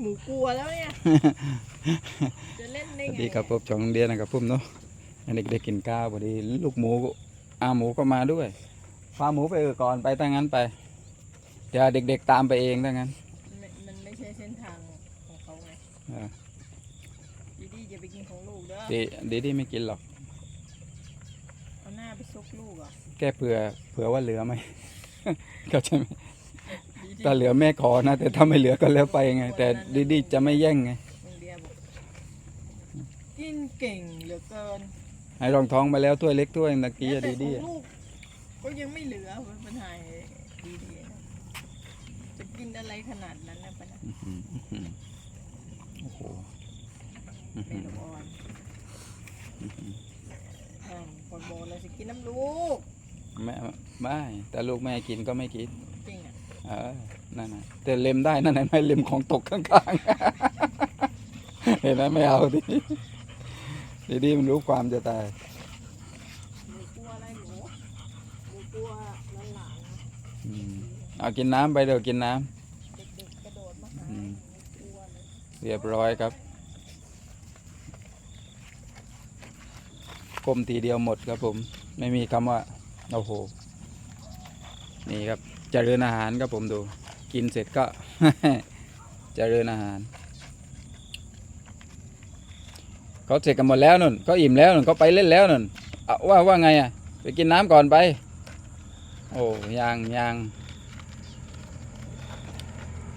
หมูกลัวแล้วเนี่ย จะเล่นได้ไงดีครับผมจองโรงเรียนนะครับพุ่มเนาะเด็กๆกินก้าวพอดีลูกหมูก็อาหมูก็มาด้วยพาหมูไปก่อนไปตั้งนั้นไป เดี๋ยวเด็กๆตามไปเองตั้งนั้น มันมันไม่ใช่เส้นทางของเขาไงอ่ดีดีอย่าไปกินของลูกเด้อดีดี้ไม่กินหรอก เอาหน้าไปซุกลูกอะแกเผื่อเผื่อว่าเหลือไหม เข้าใจไหม ถ้าเหลือแม่ขอนะ แต่ถ้าไม่เหลือก็แล้วไปไง แต่ดีดีจะไม่แย่งไงกินเก่งเหลือเกินให้รองท้องมาแล้วถ้วยเล็กถ้วยตะกี้อะแม้ดีแต่ดีขอะองลูกก็ยังไม่เหลือปัญหาดีดีๆจะกินอะไรขนาดนั้นนะปัญหาโอ้โหเป็นอ่อนอ่ารสิกินน้ำลูกแม่ไม่แต่ลูกแม่กินก็ไม่กิน นั่นนะแต่เล็มได้นั่นไหม่เล็มของตกข้างๆ เห็นไหมไม่เอาดิดีดีมันรู้ความจะตายเอากินน้ำไปเดี๋ยวกินน้ำเรียบร้อยครับกลมทีเดียวหมดครับผม ไม่มีคำว่า โอ้โห นี่ครับ เจริญอาหารครับผมดู กินเสร็จก็เจริญอาหารเขาเสร็จกันหมดแล้วนุ่นเขาอิ่มแล้วนุ่นเขาไปเล่นแล้วนุ่นว่าว่าไงอะไปกินน้ำก่อนไป โอ้ยางยาง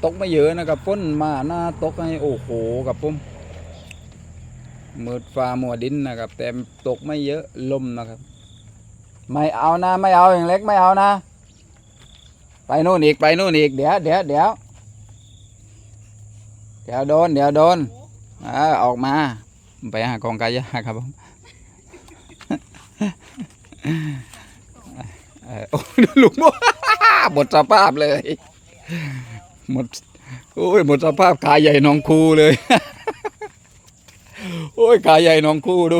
ตกไม่เยอะนะครับพ้นมาหน้าตกไงโอ้โหกับผมมืดฟ้ามัวดินนะครับ แต่ตกไม่เยอะลมนะครับ ไม่เอานะ ไม่เอาอย่างเล็กไม่เอานะ ไปนู่นอีกไปนู่นอีกเดี๋ยวเดี๋ยวเดี๋ยวเดี๋ยวโดนเดี๋ยวโดนออกมา ไปหากองกายาครับผมโอ้ดูลุงโมหมดสภาพเลย หมดโอ้ยหมดสภาพขาใหญ่น้องคูเลย โอ้ยขาใหญ่น้องคูดู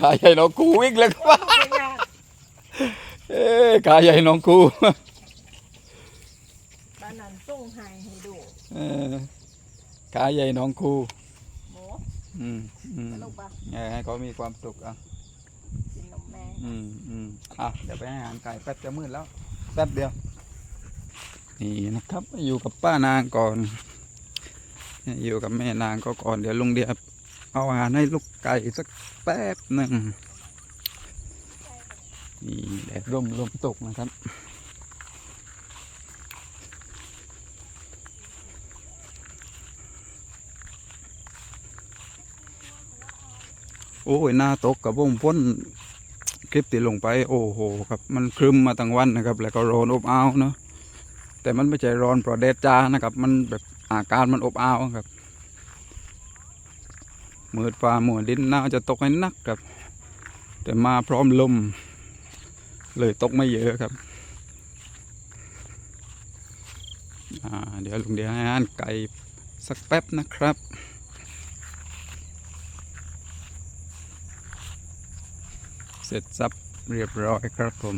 ขาใหญ่น้องคูวิ่งเลยครับ เอ๊ขาใหญ่น้องกูบ้านนั้นส่งหาให้ดูเออขาใหญ่น้องกูอืมอืมให้เขามีความสุขอะกินนมแม่อืมอืมอะเดี๋ยวไปให้อาหารไก่แป๊บจะมืดแล้วแป๊บเดียว นี่นะครับ อยู่กับป้านางก่อน อยู่กับแม่นางก็ก่อนเดี๋ยวลุงเดียบเอาอาหารให้ลูกไก่สักแป๊บหนึ่ง นี่แดดร่มลมตกนะครับ โอ้ยหน้าตกกับวงพ้นคลิปติดลงไป โอ้โหครับ มันครึมมาตั้งวันนะครับ แล้วก็ร้อนอบอ้าวเนาะแต่มันไม่ใช่ร้อนเพราะแดดจ้านะครับ มันแบบอาการมันอบอ้าวครับมืดฟ้าหมัวดินหน้าจะตกให้นักครับ แต่มาพร้อมลม เลยตกไม่เยอะครับเดี๋ยวลุงเดี๋ยวให้อ่านไก่สักแป๊บนะครับเสร็จสับเรียบร้อยครับผม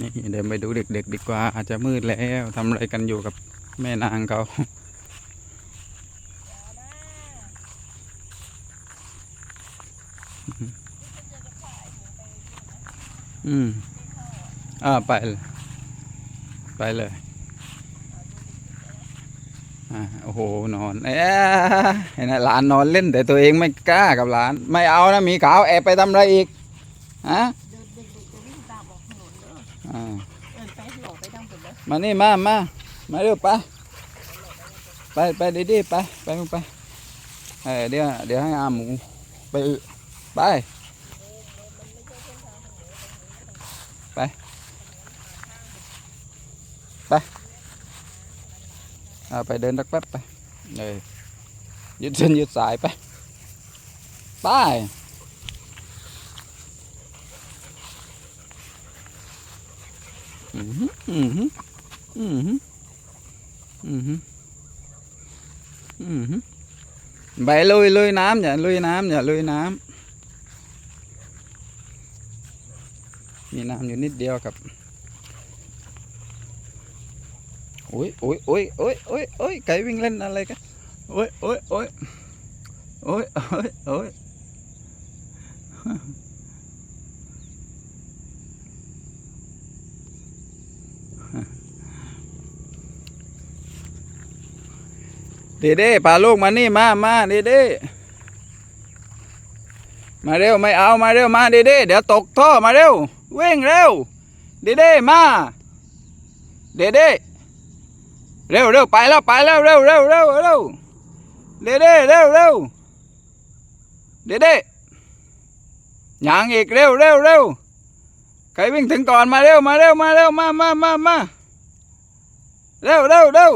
นี่เดี๋ยวไปดูเด็กๆดีกว่าอาจจะมืดแล้วทำอะไรกันอยู่กับแม่นางเขา อืม อ่าไปเลยไปเลย อ่าโอ้โห นอนเอ๊ะเห็นไหมหลานนอนเล่นแต่ตัวเองไม่กล้ากับหลาน ไม่เอานะมีขาวแอบไปทำอะไรอีกฮะอ่ามานี่มามามาเร็วไปไปไปดีๆไปไปไปเเดี๋ยวเดี๋ยวให้อาหมูไป bà ơi bà bà à, bà đến đất bắp bà ừ ยืดเส้นยืดสายไปไปอืมอืมอืมอืมอืมไปลุยลุยน้ำอย่าลุยน้ำอย่าลุยน้ำ น้ำอยู่นิดเดียวครับโอ้ยโอ้ยโอ้ยโอ้ยโอ้ยโอ้ยไก่วิ่งเล่นอะไรกันโอ้ยโอ้ยโอ้ยโอ้ยโอ้ยโอ้ยเดเด้พาลูกมานี่มามาเดเด้ มาเร็วไม่เอามาเร็วมาเดเด้เดี๋ยวตกท่อมาเร็ววิ่งเร็วเดเด้มาเด้เด้เร็วเร็วไปแล้วไปแล้วเร็วเร็วเร็วเร็วเด้เด้เร็วเร็วเดเด้ยังอีกเร็วเร็วเร็วใครวิ่งถึงก่อนมาเร็วมาเร็วมาเร็วมามามามาเร็วเร็วเร็ว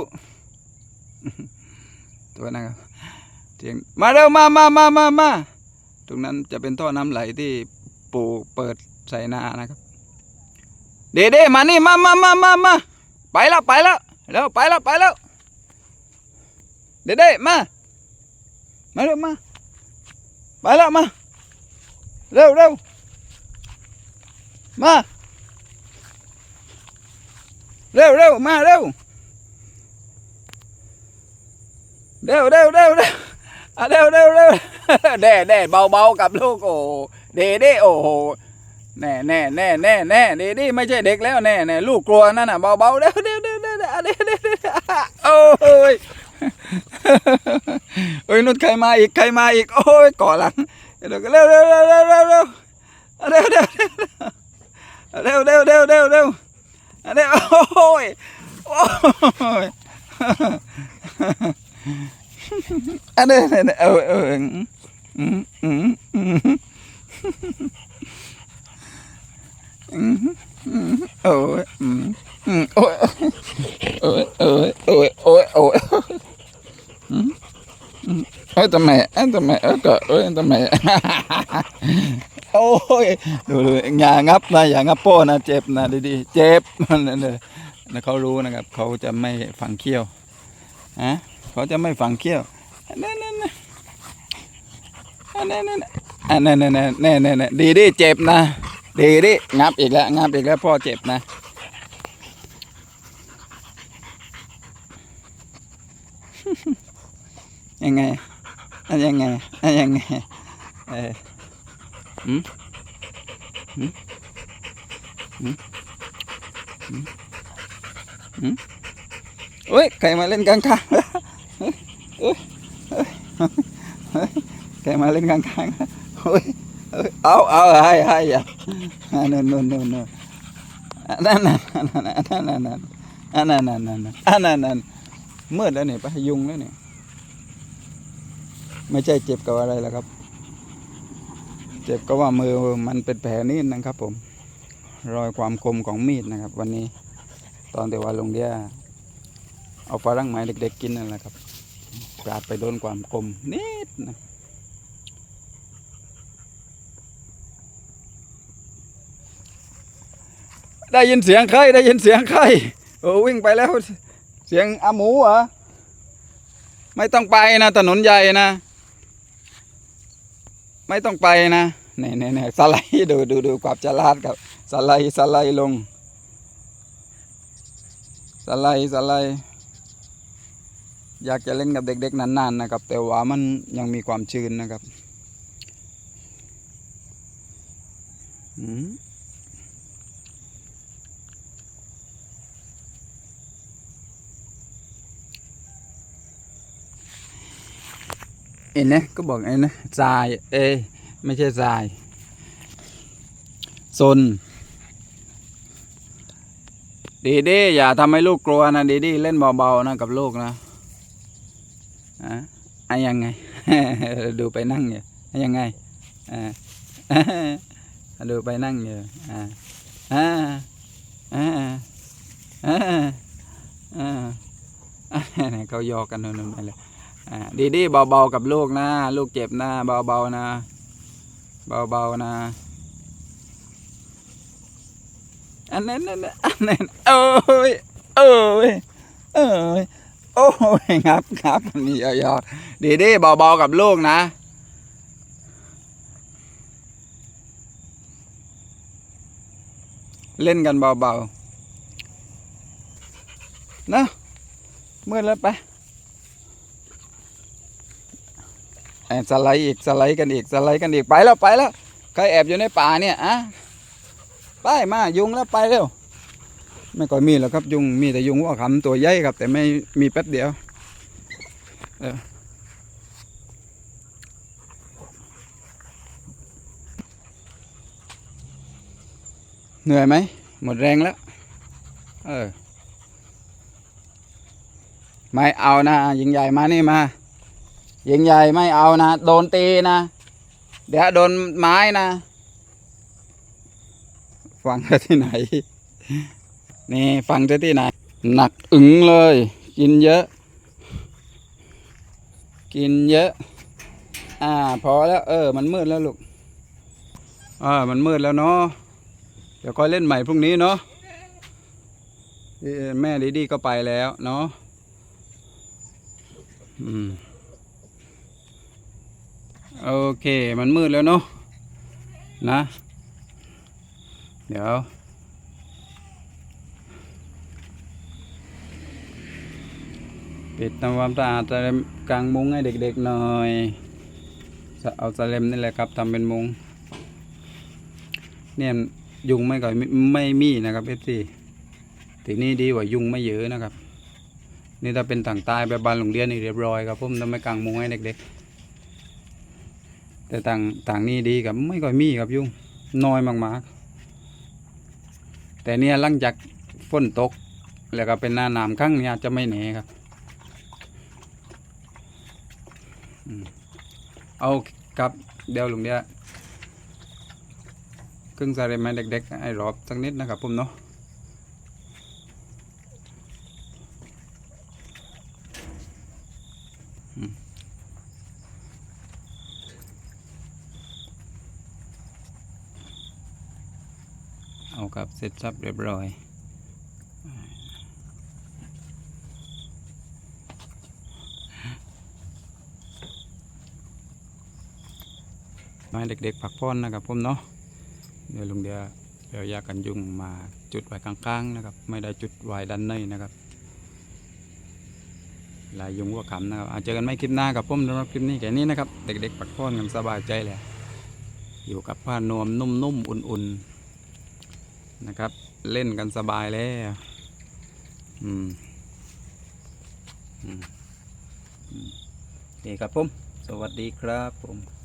ตัวนะครับเสียงมาเร็วมามามามามา ตรงนั้นจะเป็นท่อน้ำไหลที่ปู่เปิดใส่นานะครับ เดเดมานี่มามามามามาไปแล้วไปแล้วเร็วไปแล้วไปแล้วเดเดมามาเร็วมาไปแล้วมาเร็วเร็วมาเร็วเร็วมาเร็วเร็วเร็วเร็วเร็ว อะเร็วเร็วเร็วแด่แด่เบาเบากับลูกโอ้เดเด้โอ้โหแน่แน่แน่แน่แน่เดเด้ไม่ใช่เด็กแล้วแน่แน่ลูกกลัวนั่นน่ะเบาเบาเร็วเร็วเร็วเร็วเร็วเร็วโอ้ยโอ้ยนุ่นใครมาอีกใครมาอีกโอ้ยก่อหลังเร็วเร็วเร็วเร็วเร็วเร็วเร็วเร็วเร็วเร็วเร็วเร็วเร็วเร็วโอ้ยโอ้ย อันนี้เออเอออืมอืมอืมอืมอืมโอ้ยอืมอืมโอ้ยโอ้ยโอ้ยโอ้ยโอ้ยโอ้ยอืมอืมเอ้ยทำไมเอ้ยทำไมเอ้ยก็เอ้ยทำไมโอ้ยดูดูอย่างับนะอย่างับโป้นะเจ็บนะดีๆเจ็บนั่นเลยเขารู้นะครับ เขาจะไม่ฝังเขี้ยวฮะเขาจะไม่ฝังเขี้ยว นั่นนั่นนั่นนั่นนั่นอันนั่นนั่นนั่นนั่นนั่นดีดิเจ็บนะ ดีดิงับอีกแล้วงับอีกแล้วพ่อเจ็บนะยังไงอันยังไงอันยังไงเออหืมหืมหืมหืมหืมเฮ้ยใครมาเล่นกลางๆ แกมาเล่นกลางๆโอ้ยเอ้ยเอาเอาให้ให้อย่าอันนั้นนู่นนู่นนู่นอันนั้นนนั้นนนั้นนนั้นอันนั้นนนั้นนนั้นมืดแล้วเนี่ยไปยุงแล้วเนี่ยไม่ใช่เจ็บกับอะไรแล้วครับ เจ็บก็ว่ามือมันเป็นแผลนิดนะครับ ผม รอยความคมของมีดนะครับ วันนี้ ตอนแต่ว่าลงเดียเอาฝรั่งไม้เด็ก ๆ กินนั่นแหละครับ กาดไปโดนความคมนิดนะได้ยินเสียงใครได้ยินเสียงใครโอ้วิ่งไปแล้ว เสียงอาหมูเหรอไม่ต้องไปนะถนนใหญ่นะ ไม่ต้องไปนะเนี่ยเนี่ยเน่สไลด์ดูดูดูความจลาดกับสไลด์สไลด์ลงสไลด์สไลด์ อยากจะเล่นกับเด็กๆนานๆนะครับ แต่ว่ามันยังมีความชื้นนะครับเอ็นนะก็บอกเอ็นนะทรายเอไม่ใช่ทรายซนดีดีอย่าทำให้ลูกกลัวนะดีดีเล่นเบาๆนะกับลูกนะ อะอะยังไง ดูไปนั่งอยู่ยังไงอ่าดูไปนั่งอยู่อ่าอ่าอ่าอ่าอ่าเขายอกกันนู่นๆไปเลยดีดีเบาๆกับลูกนะ ลูกเจ็บนะเบาๆนะ เบาๆนะอันนั้นอันนั้นอันนั้นโอ้ยโอ้ยโอ้ย โอ้ยงับงับมันมียอๆดีดีเบาๆกับลูกนะ เล่นกันเบาๆนะมืดแล้วไปแอบสไลด์อีกสไลด์กันอีกสไลด์กันอีกไปแล้วไปแล้วใครแอบอยู่ในป่าเนี่ยอะไปมายุงแล้วไปเร็ว ไม่ค่อยมีหรอกครับยุงมีแต่ยุงหัว่าคำตัวใหญ่ครับ แต่ไม่มีแป๊บเดียวเหนื่อยไหมหมดแรงแล้ว เออ ไม่เอานะยิงใหญ่มานี่มายิงใหญ่ไม่เอานะ โดนตีนะ เดี๋ยวโดนไม้นะ ฟังกันที่ไหน นี่ฟังจะที่ไหนหนักอึ๋งเลย กินเยอะ กินเยอะ อ่า พอแล้ว เออ มันมืดแล้วลูกอ่ามันมืดแล้วเนาะเดี๋ยวค่อยเล่นใหม่พรุ่งนี้เนาะแม่ดีดีก็ไปแล้วเนาะอืมโอเค มันมืดแล้วเนาะนะ เดี๋ยว ปิดทำความสะอาดสะเลมกลางมุ้งให้เด็กๆหน่อยเอาสะเลมนี่แหละครับทำเป็นมุ้งเนี่ยยุงไม่ก่อยไม่มีนะครับเอฟซีทีนี้ดีกว่ายุงไม่เยอะนะครับ นี่ถ้าเป็นต่างใต้แบบบ้านโรงเรียนนี่เรียบร้อยครับผมทำไม่กลางมุ้งให้เด็กๆ แต่ต่างต่างนี่ดีกับไม่ก่อยมีครับยุงน้อยมากๆ แต่เนี่ยหลังจากฝนตกแล้วก็เป็นหน้าหนามครั้งเนี่ยจะไม่แหนครับ เอาครับเดี๋ยวลุงเดียครึ่งซาเรมให้เด็กๆให้รอบสักนิดนะครับผมเนาะเอาครับเสร็จสับเรียบร้อย ให้เด็กๆพักผ่อนนะครับผมเนาะเดี๋ยวลุงเดียเดี๋ยวยากันยุงมาจุดไว้ข้างๆนะครับ ไม่ได้จุดไว้ด้านในนะครับลายยุงวัวขำนะครับเอาเจอกันไม่คลิปหน้ากับผมสำหรับคลิปนี้แค่นี้นะครับ เด็กๆพักผ่อนกันสบายใจเลยอยู่กับผ้านวมนุ่มๆอุ่นๆนะครับ เล่นกันสบายแล้วอืมอืมอืมโอเคครับผม สวัสดีครับผม